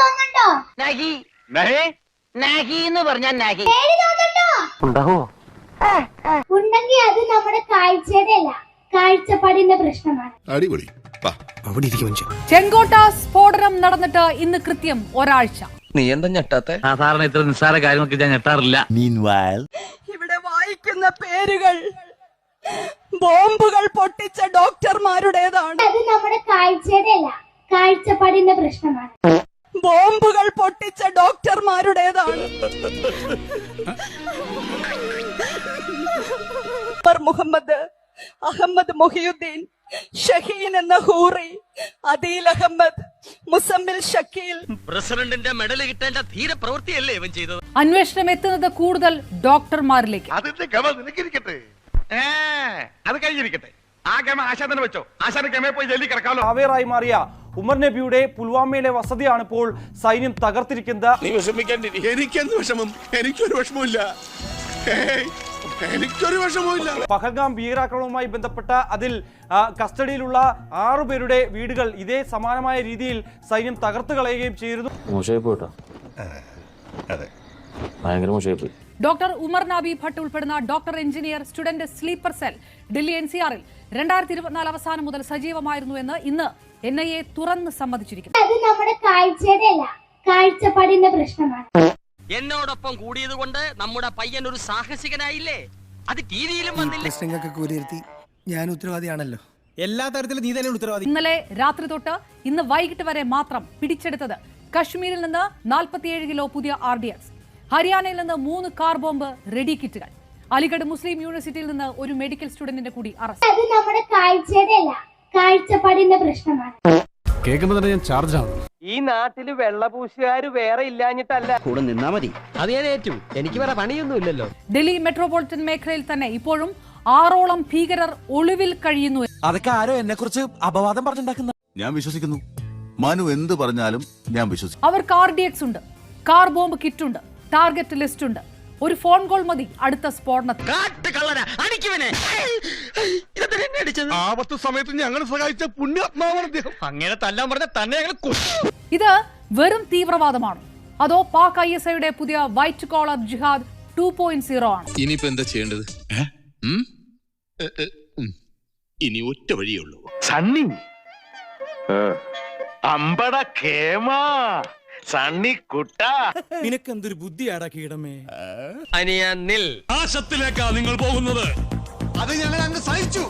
തോന്നുന്നുണ്ടോ? നഹി. നഹി? എന്ന് പറഞ്ഞാൽ നഹി. പേടി തോന്നുന്നുണ്ടോ? ഉണ്ടാവോ? ഉണ്ടെങ്കിൽ അത് നമ്മുടെ കാഴ്ചയുടെ അല്ല കാഴ്ചപ്പാടിന്റെ പ്രശ്നമാണ്. അടിപൊളി. വാ. അവിടെ ഇരിക്കും മനുഷ്യൻ ചെങ്കോട്ട സ്ഫോടനം നടന്നിട്ട് ഇന്ന് കൃത്യം ഒരാഴ്ച. നീ എന്താ ഞെട്ടാത്തെ? സാധാരണ ഇത്ര നിസ്സാര കാര്യങ്ങൾക്ക് ഞാൻ ഞെട്ടാറില്ല. ഇവിടെ വായിക്കുന്ന പേരുകൾ ബോംബുകൾ പൊട്ടിച്ച ഡോക്ടർമാരുടേതാണ്. അത് നമ്മുടെ കാഴ്ചയുടെ അല്ല കാഴ്ചപ്പാടിന്റെ പ്രശ്നമാണ്. ബോംബുകൾ പൊട്ടിച്ച ഡോക്ടർമാരുടേതാണ്. മുഹമ്മദ് അഹമ്മദ് മൊഹിയുദ്ദീൻ ഷഹീൻ എന്ന ഹൂറി അദീൽ അഹമ്മദ് മുസമ്മിൽ ഷക്കീൽ. പ്രസിഡന്റിന്റെ മെഡൽ കിട്ടേണ്ട ധീര പ്രവൃത്തിയല്ലേ ഇവൻ ചെയ്തത്? അന്വേഷണം എത്തുന്നത് കൂടുതൽ ഡോക്ടർമാരിലേക്ക്. അതിന്റെ ഗമ നിനക്കിരിക്കട്ടെ. ഏ, അത് കഴിഞ്ഞിരിക്കട്ടെ. ആ ഗമ ആശാ തന്നെ വെച്ചോ. ആശാന ഗമയെ പോയി ജയിലിൽ കിടക്കാമല്ലോ അവേറായി മാറിയ ഉമർ നബിയുടെ പുൽവാമയിലെ വസതിയാണ് ഇപ്പോൾ സൈന്യം തകർത്തിരിക്കുന്നത്. എനിക്കെന്ത് വിഷമം? എനിക്കൊരു വിഷമമില്ല എനിക്കൊരു വിഷമമില്ല പഹൽഗാം ഭീകരാക്രമണവുമായി ബന്ധപ്പെട്ട അതിൽ കസ്റ്റഡിയിലുള്ള ആറുപേരുടെ വീടുകൾ ഇതേ സമാനമായ രീതിയിൽ സൈന്യം തകർത്ത് കളയുകയും ചെയ്തിരുന്നു. മോശമായി പോയിട്ടോ? അതെ. ഭയങ്കര മോശമായി ഡോക്ടർ ഉമർ നാബി ഭട്ട് ഉൾപ്പെടുന്ന doctor engineer student sleeper cell Delhi N C ആറിൽ രണ്ടായിരത്തി ഇരുപത്തിനാല് അവസാനം മുതൽ സജീവമായിരുന്നു എന്ന് ഇന്ന് എൻ ഐ എ തുറന്ന് സമ്മതിച്ചിരിക്കുന്നു. അത് നമ്മുടെ കാഴ്ചയുടെ അല്ല കാഴ്ചപ്പാടിന്റെ പ്രശ്നമാണ്. എന്നോടൊപ്പം കൂടിയത് കൊണ്ട് നമ്മുടെ പയ്യൻ ഒരു സാഹസികനായില്ലേ? അത് ടി വിയിലും വന്നില്ല. പ്രശ്നങ്ങൾക്ക് വിലയിരുത്തി ഞാൻ ഉത്തരവാദിയാണല്ലോ. എല്ലാ തരത്തിലും നീ തന്നെ ഉത്തരവാദി. ഇന്നലെ രാത്രി തൊട്ട് ഇന്ന് വൈകിട്ട് വരെ മാത്രം പിടിച്ചെടുത്തത് കശ്മീരിൽ നിന്ന് നാൽപ്പത്തിയേഴ് കിലോ പുതിയ ആർ ഡി എക്സ്. ഹരിയാനയിൽ നിന്ന് മൂന്ന് കാർ ബോംബ് റെഡി കിറ്റുകൾ. അലിഗഡ് മുസ്ലിം യൂണിവേഴ്സിറ്റിയിൽ നിന്ന് ഒരു മെഡിക്കൽ സ്റ്റുഡന്റിന്റെ കൂടി അറസ്റ്റ് അത് നമ്മുടെ കാഴ്ചയുടെ അല്ല കാഴ്ചപ്പാടിന്റെ പ്രശ്നമാണ്. കേൾക്കുമ്പോ തന്നെ ഞാൻ ചാർജ് ആവും ഈ നാട്ടിൽ വെള്ളപൂശുകാര് വേറെ ഇല്ലാഞ്ഞിട്ടല്ല. കൂടെ നിന്നാ മതി. അത് ഞാൻ ഏറ്റു. എനിക്ക് വേറെ പണിയൊന്നും ഇല്ലല്ലോ. ഡൽഹി മെട്രോപൊളിറ്റൻ മേഖലയിൽ തന്നെ ഇപ്പോഴും ആറോളം ഭീകരർ ഒളിവിൽ കഴിയുന്നു. അതൊക്കെ ആരോ എന്നെ കുറിച്ച് അപവാദം പറഞ്ഞിട്ടുണ്ടാക്കുന്ന. ഞാൻ വിശ്വസിക്കുന്നു. മനു എന്ത് പറഞ്ഞാലും ഞാൻ വിശ്വസിക്കും. അവർക്ക് ആർ ഡി എക്സ് ഉണ്ട് കാർ ബോംബ് കിറ്റ് ഉണ്ട്. ടാർഗറ്റ് ലിസ്റ്റ് ഉണ്ട്. ഒരു ഫോൺ കോൾ മതി അടുത്ത സ്ഫോടനത്തിൽ അങ്ങനെ തല്ലാൻ പറഞ്ഞ തന്നെ. ഇത് വെറും തീവ്രവാദമാണ്. അതോ പാക് ഐ എസ് ഐയുടെ പുതിയ വൈറ്റ് കോളർ ജിഹാദ് ടു പോയിന്റ് സീറോ ആണ്. ഇനിയിപ്പോ എന്താ ചെയ്യേണ്ടത്. ഇനി ഒറ്റ വഴിയേ ഉള്ളൂ. സണ്ണി. അമ്പട കേമാ സണ്ണി കുട്ട നിനക്ക് എന്തൊരു ബുദ്ധിയാടാ കീടമേ? അനിയ നിൽ. ആശത്തിലേക്കാ നിങ്ങൾ പോകുന്നത്. അത് ഞങ്ങൾ അങ്ങ് സഹിച്ചു.